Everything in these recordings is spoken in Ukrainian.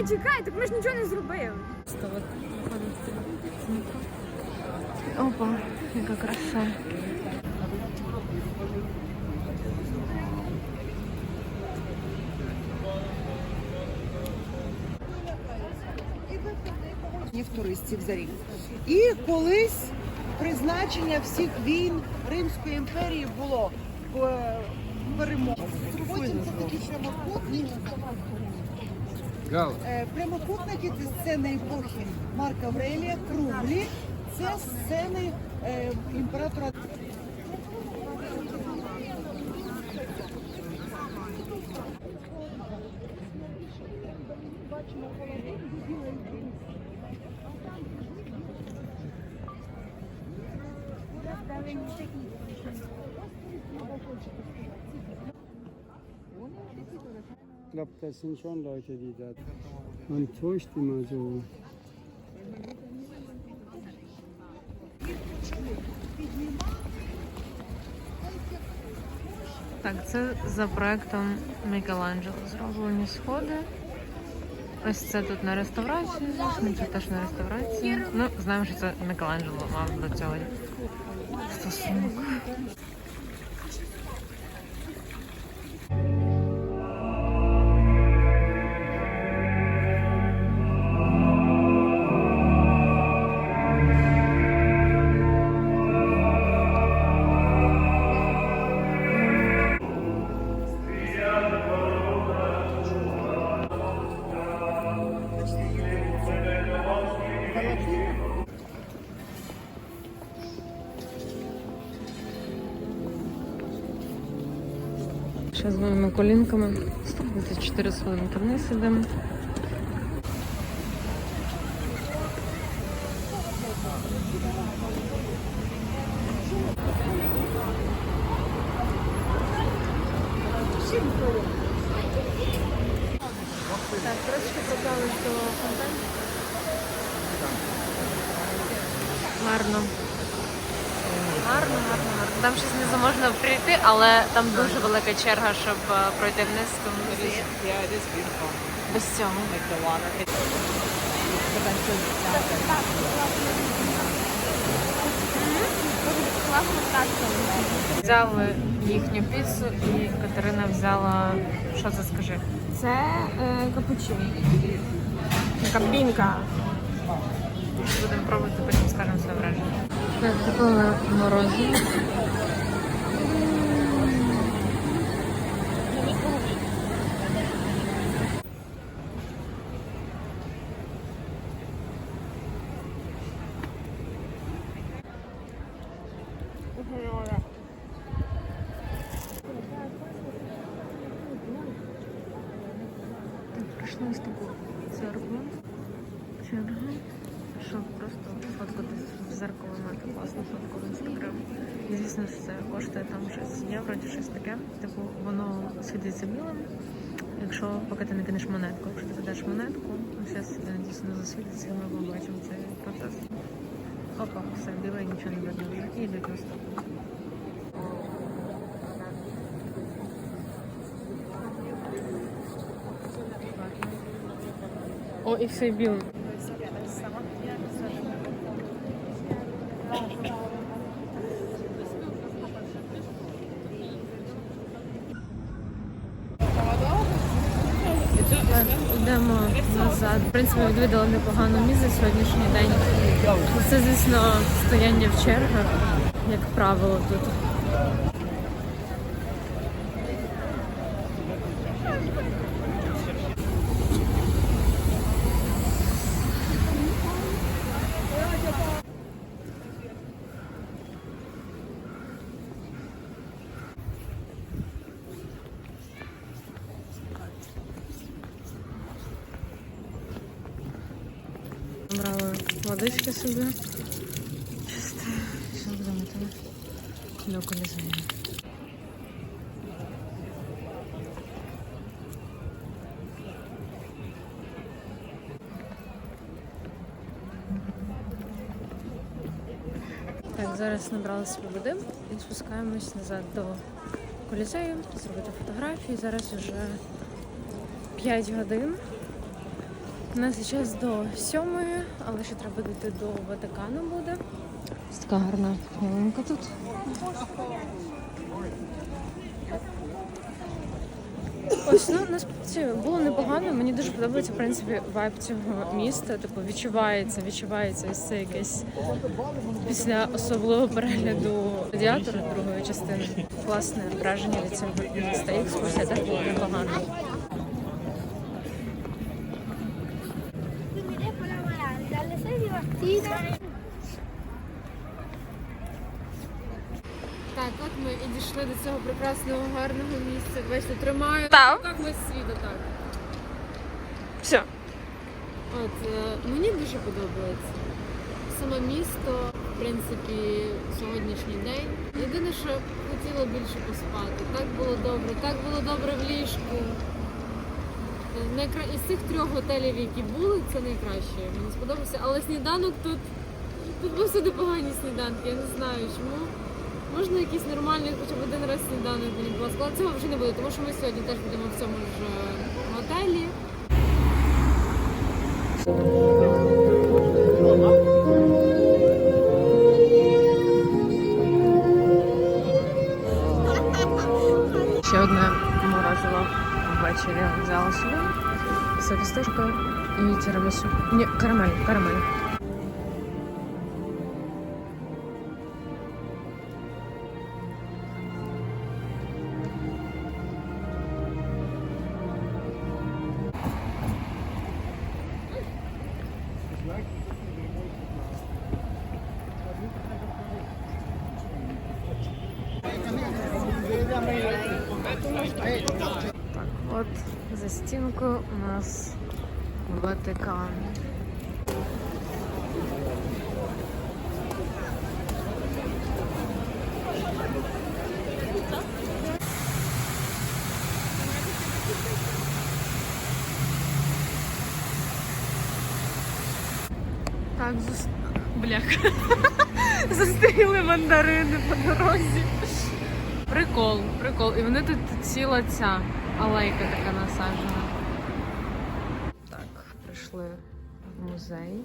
Чекай, чекай, так ми ж нічого не зробили. Опа, яка краса. в туристів за рік. І колись призначення всіх війн Римської імперії було е, перемога. Потім це такі прямокутники. Е, Прямокутники це сцени епохи Марка Аврелія, круглі. Це сцени е, імператора. Schon Leute, die da. Man täuscht immer so. Так, це за проектом Мікеланджело зроблені сходи. Ось це тут на реставрації, звісно, це теж на реставрації. Ну, знаємо, що це Мікеланджело мав до цього стосунок. Ще з моїми колінками. Десь 4 хвилинки вниз ідемо. Так, трошки поправились до фонтану. Гарно. Гарно, гарно, гарно. Там щось не можна прийти, але там дуже велика черга, щоб е, пройти вниз, тому без цього. Взяли їхню піцу і Катерина взяла. Що це скажи? Це е, капучино. Кабінка. Будемо пробувати, потім скажемо своє враження. Так, купили морозиво. Прийшла ось таку церкву. Черга. Щоб просто фоткатись в зеркало мати класну фотку в інстаграм. І звісно ж це коштує там щось євро чи щось таке. Типу воно світиться білим. Якщо поки ти не кинеш монетку, якщо ти кидаєш монетку, ну зараз це дійсно засвітиться, ми побачимо цей процес. Опа, все, біле, нічого не видно. І йдуть наступні. І все. Так, Йдемо назад. В принципі, відвідали непогано місце сьогоднішній день. Це, звісно, стояння в чергах, як правило, тут. Брали водички собі. Чисто. Що будемо там до колізею. Так, зараз набрали собі води і спускаємось назад до колізею, зробити фотографії. Зараз вже 5 годин. У нас час до сьомої, але ще треба дійти до Ватикану буде. Ось така гарна ялинка тут. Ось ну насправді було непогано. Мені дуже подобається в принципі вайб цього міста. Типу відчувається, відчувається ось це якесь після особливого перегляду радіатора другої частини. Класне враження від цього міста. Екскурсія теж була непогана. Дійшли до цього прекрасного гарного місця. Бачите, тримаю Так. як ми світу так. Все. От е, мені дуже подобається. Саме місто, в принципі, сьогоднішній день. Єдине, що хотіла більше поспати. Так було добре, так було добре в ліжку. Найкра... Із цих трьох готелів, які були, це найкраще. Мені сподобався. Але сніданок тут. Тут був всюди погані сніданки, я не знаю чому. Можна якийсь нормальний хоча б один раз сніданок мені, будь ласка. Але цього вже не буде, тому що ми сьогодні теж будемо в цьому ж е, готелі. Ще одне морозиво ввечері взяла собі. З фісташкою і тірамісу. Ні, карамель, карамель. Так, зус... Зустріли мандарини по дорозі. Прикол, прикол. І вони тут ціла ця алейка така насаджена. Так, прийшли в музей.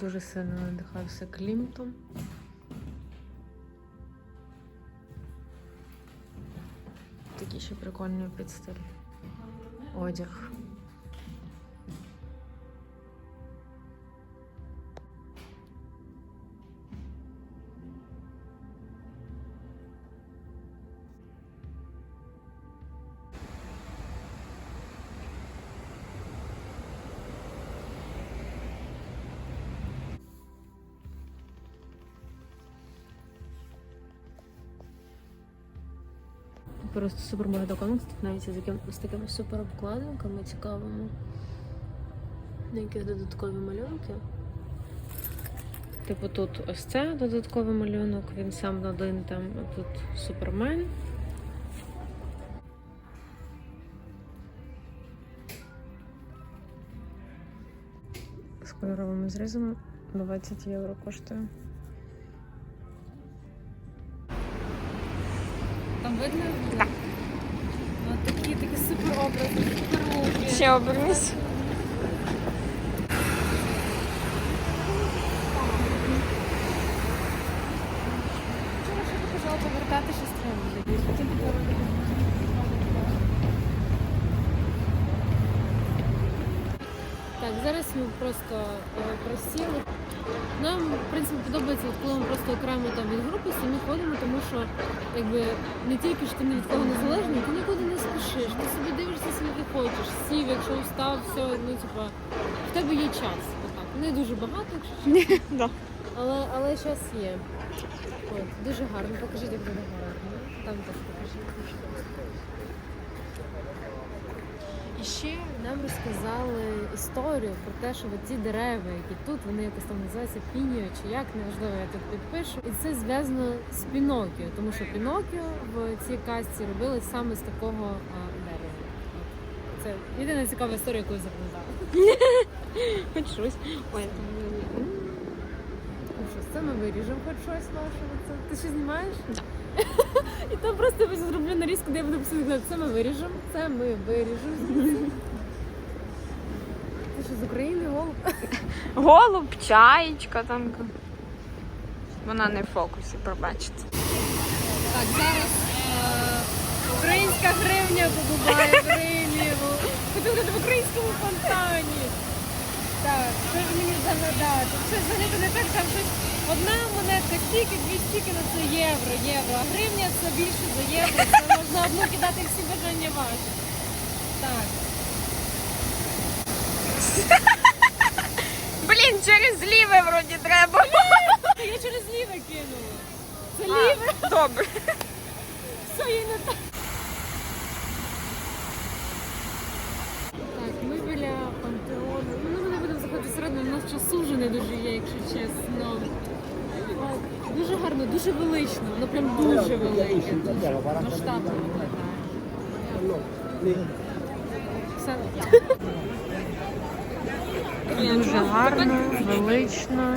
Дуже сильно надихався Клімтом. Такий ще прикольний підстиль. Одяг. Просто супер багато коміксів, навіть з такими супер обкладинками цікавими. На яких додаткові малюнки. Типу тут ось це додатковий малюнок, він сам один там, а тут супермен. З кольоровими зрізами 20 євро коштує. Там видно? Ще обернись. Повертати щось треба. Так, зараз ми просто е, просіли. Нам, в принципі, подобається, коли ми просто окремо там від групи самі ходимо, тому що якби не тільки ж ти ні від кого не залежний, ти нікуди не спішиш, ти собі дивишся скільки хочеш, сів, якщо встав, все, ну типа, в тебе є час. Отак. Не дуже багато, якщо чесно. Да. Але, але час є. От, дуже гарно. Покажіть, як дуже гарно. Там теж покажіть. І ще нам розказали історію про те, що ці дерева, які тут, вони якось там називаються пініо чи як, неважливо, я тут підпишу. І це зв'язано з Пінокіо, тому що Пінокіо в цій казці робили саме з такого дерева. Це єдина цікава історія, яку я запам'ятала. Хоч щось. Ой, Ну це ми виріжемо хоч щось вашого. Ти що знімаєш? І там просто зроблю нарізку, де я буду писати, це ми виріжемо, це ми виріжемо. Це що з України голуб? Голуб, чаєчка там. Вона не в фокусі, пробачте. Так, зараз е, українська гривня побуває в Римі. Хотів в українському фонтані. Так, що ж мені загадати? Щось взагалі не так, там щось одна монетка стільки, дві стільки, ну це євро, євро. А гривня це більше за євро. Це можна одну кидати всі бажання ваші. Так. Блін, через ліве вроді треба. Та я через ліве кинула. Це ліве, Добре. все є не так. Так, ми біля пантеону. Ну, ми не будемо заходити всередину, у нас часу вже не дуже є, якщо чесно. Дуже гарно, дуже велично. Воно прям дуже велике. Дуже масштабно виглядає. Все. Дуже гарно, велично.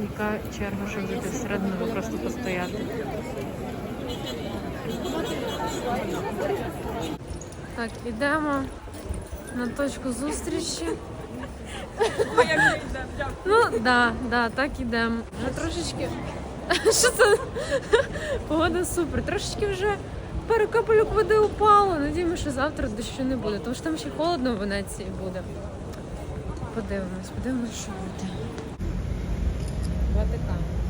Яка черга, щоб зайти всередину, просто постояти. Так, ідемо на точку зустрічі. Ну, да, да, так ідемо. Вже трошечки. Що це? Погода супер. Трошечки вже пару капельок води упало. Надіємо, що завтра дощу не буде, тому що там ще холодно в Венеції буде. Подивимось, подивимось, що буде. Ватикан.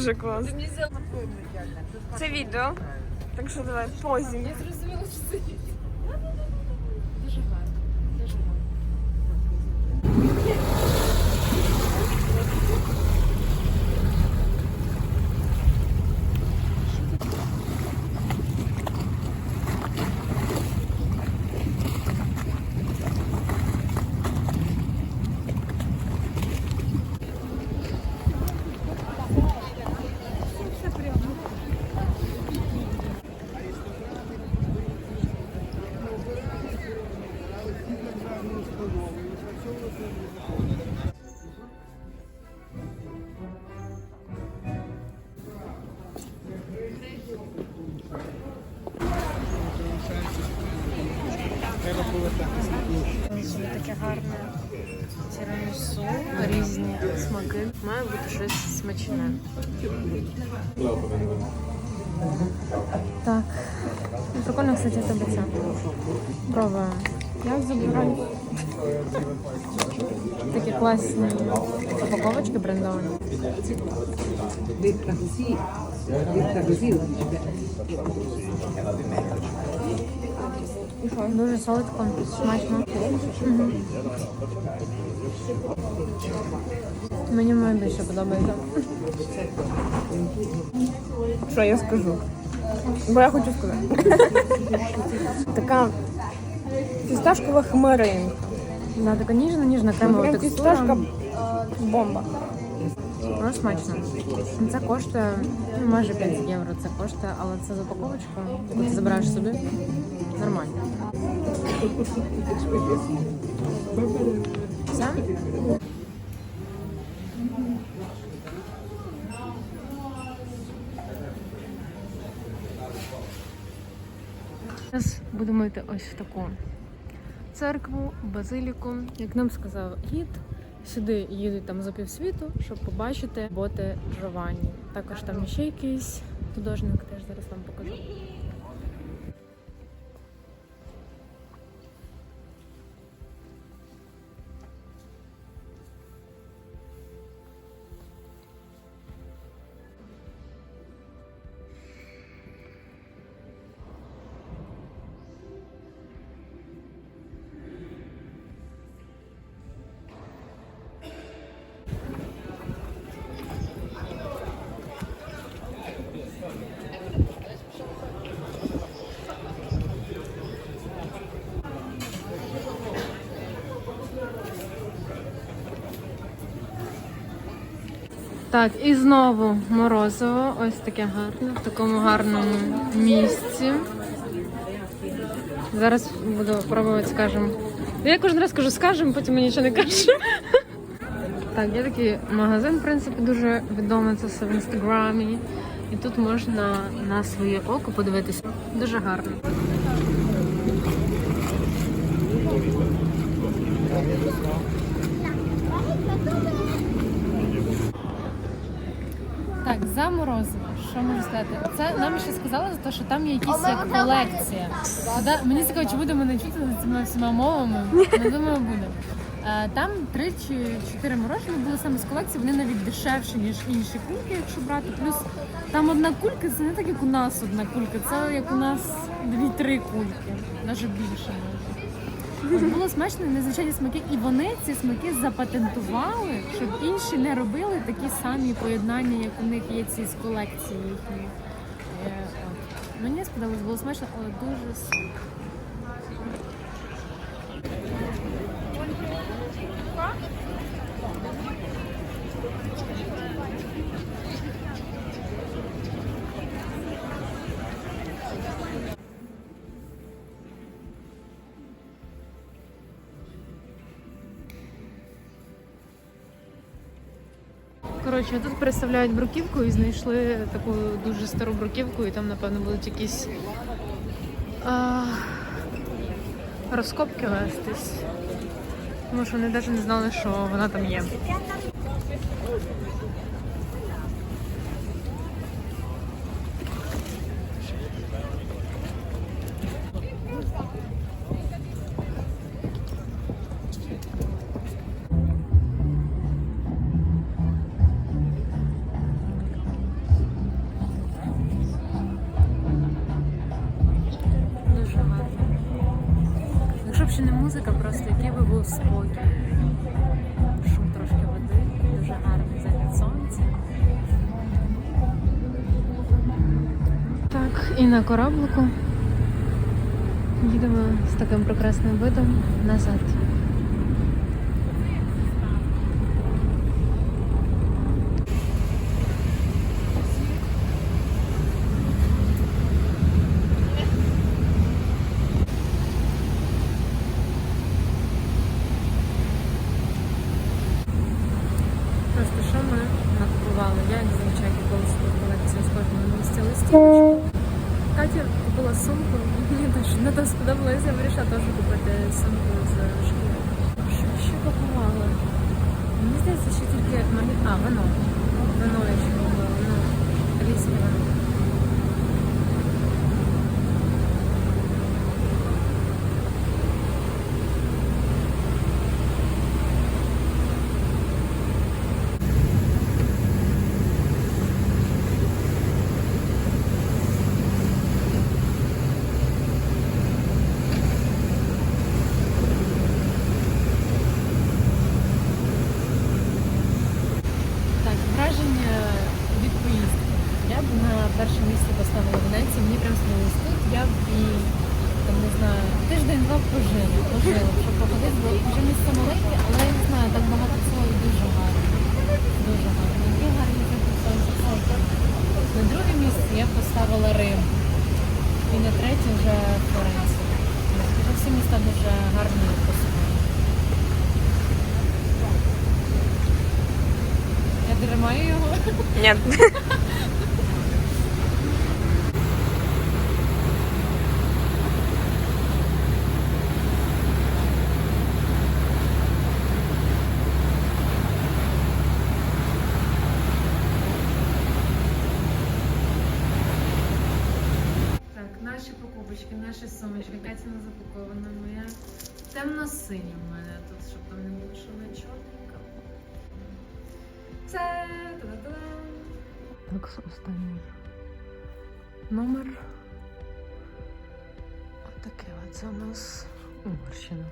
Дуже класно. Це відео. Так що давай позі. Я зрозуміла, що це щось. Так. Прикольно, кстати, таблиця. Пробуємо. Як забирають? Такі класні упаковочки брендовані. Detta così, Дуже солодко, смачно. Мгм. Мені моє більше подобається. Що я скажу? Бо я хочу сказати. Така фісташкова хмаринка. Да, така ніжна, ніжна кремова Прям текстура. фісташка бомба. Воно смачно. Це коштує ну, майже 5 євро. Це коштує, але це за упаковочку, ти забираєш собі. Нормально. Все? Зараз будемо йти ось в таку церкву, базиліку. Як нам сказав гід, сюди їдуть там за півсвіту, щоб побачити боти Джованні. Також там ще якийсь художник, теж зараз вам покажу. Так, і знову морозиво. Ось таке гарне, в такому гарному місці. Зараз буду пробувати, скажемо. Я кожен раз кажу, скажемо, потім мені нічого не кажу. Так, є такий магазин, в принципі, дуже відомий, це все в інстаграмі. І тут можна на своє око подивитися. Дуже гарно. Так, за що можу сказати? Це нам ще сказали за те, що там є якісь як колекція. Туди, мені цікаво, чи буде мене чути за цими всіма мовами. Не думаю, буде. Е, Там три чи чотири морожені були саме з колекції, вони навіть дешевші, ніж інші кульки, якщо брати. Плюс там одна кулька, це не так, як у нас одна кулька, це як у нас дві-три кульки, навіть більше може. Було смачно, незвичайні смаки, і вони ці смаки запатентували, щоб інші не робили такі самі поєднання, як у них є ці з колекції їхні. Е. Мені сподобалось, було смачно, але дуже Коротше, тут представляють бруківку і знайшли таку дуже стару бруківку, і там, напевно, будуть якісь а, розкопки вестись. Тому що вони навіть не знали, що вона там є. Який був спокій. Шум трошки води, дуже гарний захід сонця. Так, і на кораблику їдемо з таким прекрасним видом назад. Просто що ми накупували? Я як зазвичай купила свою колекцію з кожного місця листівочку. Катя купила сумку, мені дуже не то сподобалося, я вирішила теж купити сумку з шкіри. Що ще купувала? Мені здається, що тільки. А, вино. Вино я ще купила, ну, різні вино. б на перше місце поставила Венецію, мені прям снилось тут, я б і там не знаю, тиждень-два пожила, пожила, щоб походити, бо вже місце маленьке, але я не знаю, так багато всього і дуже гарно. Дуже гарно. Є гарні закладки. На друге місце я поставила Рим. І на третє вже Флоренцію. Тобто всі міста дуже гарні по-своєму. Я дримаю його. Ні. наші сумочки. Запакована моя. Темно-синя в мене тут, щоб там не було, що не чорненька. Це. Так, останній номер. Отаке от це у нас Угорщина.